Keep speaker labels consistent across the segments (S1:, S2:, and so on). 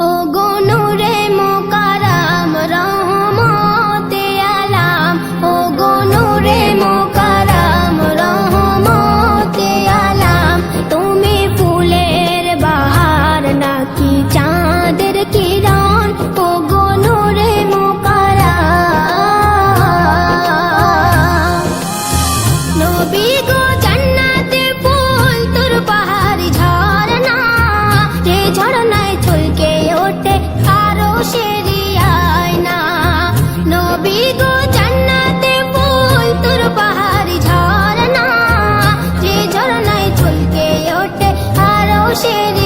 S1: ও গো হবে গো জান্নাতে ফুল তোর পাহাড়ি ঝরনা যে ঝরনায় চুলকে ওঠে আরও সেরে।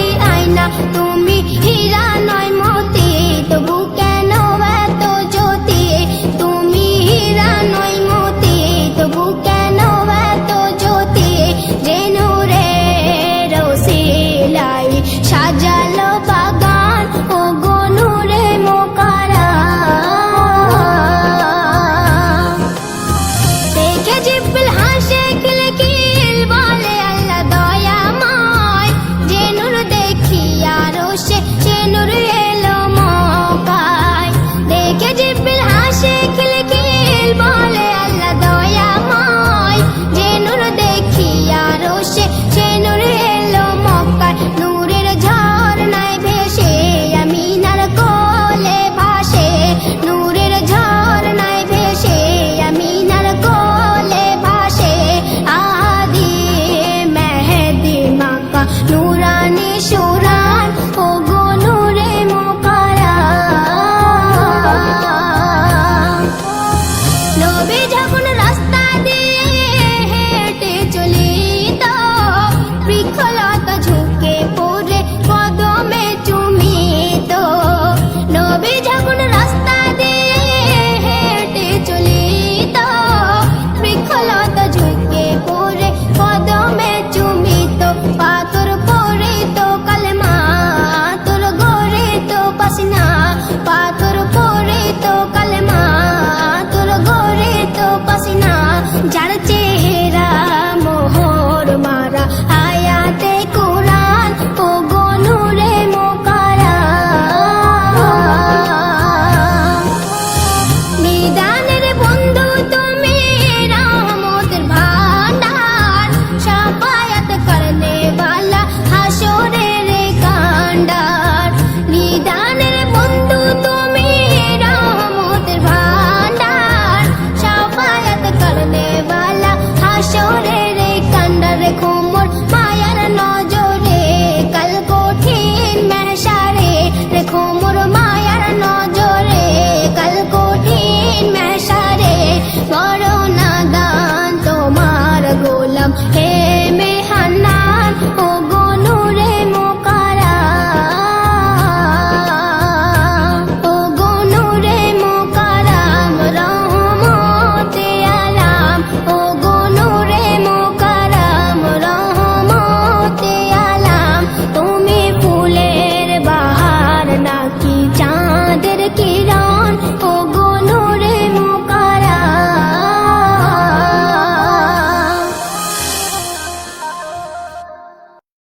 S1: রে কান্ডা রেখো